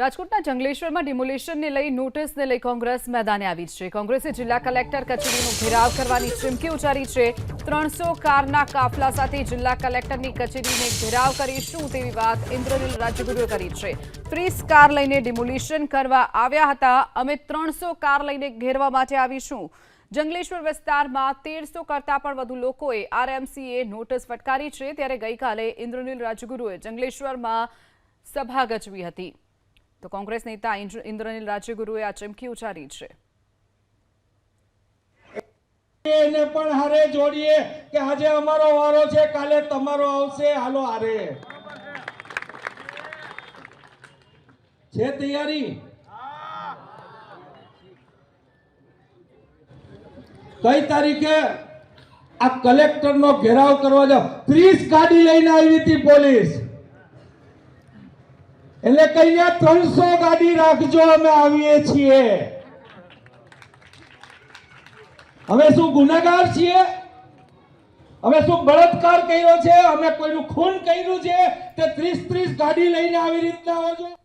રાજકોટના જંગલેશ્વરમાં ડિમોલેશનને લઈ નોટિસને લઈ કોંગ્રેસ મેદાને આવી છે. કોંગ્રેસે જિલ્લા કલેક્ટર કચેરીનો ઘેરાવ કરવાની ચીમકી ઉચ્ચારી છે. ત્રણસો કારના કાફલા સાથે જિલ્લા કલેક્ટરની કચેરીને ઘેરાવ કરીશું તેવી વાત ઇન્દ્રનીલ રાજ્યગુરુએ કરી છે. ત્રીસ કાર લઈને ડિમોલિશન કરવા આવ્યા હતા. અમે ત્રણસો કાર લઈને ઘેરવા માટે આવીશું. જંગલેશ્વર વિસ્તારમાં તેરસો કરતાં પણ વધુ લોકોએ આરએમસીએ નોટિસ ફટકારી છે. ત્યારે ગઈકાલે ઇન્દ્રનીલ રાજગુરુએ જંગલેશ્વરમાં સભા ગજવી હતી. તો કોંગ્રેસ નેતા ઇન્દ્રનીલ રાજ્યગુરુએ આ ચીમકી ઉચ્ચારી છે. એને પણ હારે જોડીએ કે આજે અમારો વારો છે, કાલે તમારો આવશે, હાલો હારે. છે તૈયારી? કઈ તારીખે? આ કલેક્ટરનો ઘેરાવ કરવા જાવ ત્રીસ ગાડી લઈને આવી હતી પોલીસ. એટલે કહીએ ત્રણસો ગાડી રાખજો, અમે આવીએ છીએ. અમે શું ગુનેગાર છીએ? અમે શું બળાત્કાર કર્યો છે? અમે કોઈનું ખૂન કર્યું છે? તે ત્રીસ ત્રીસ ગાડી લઈને આવી રીતના આવો છો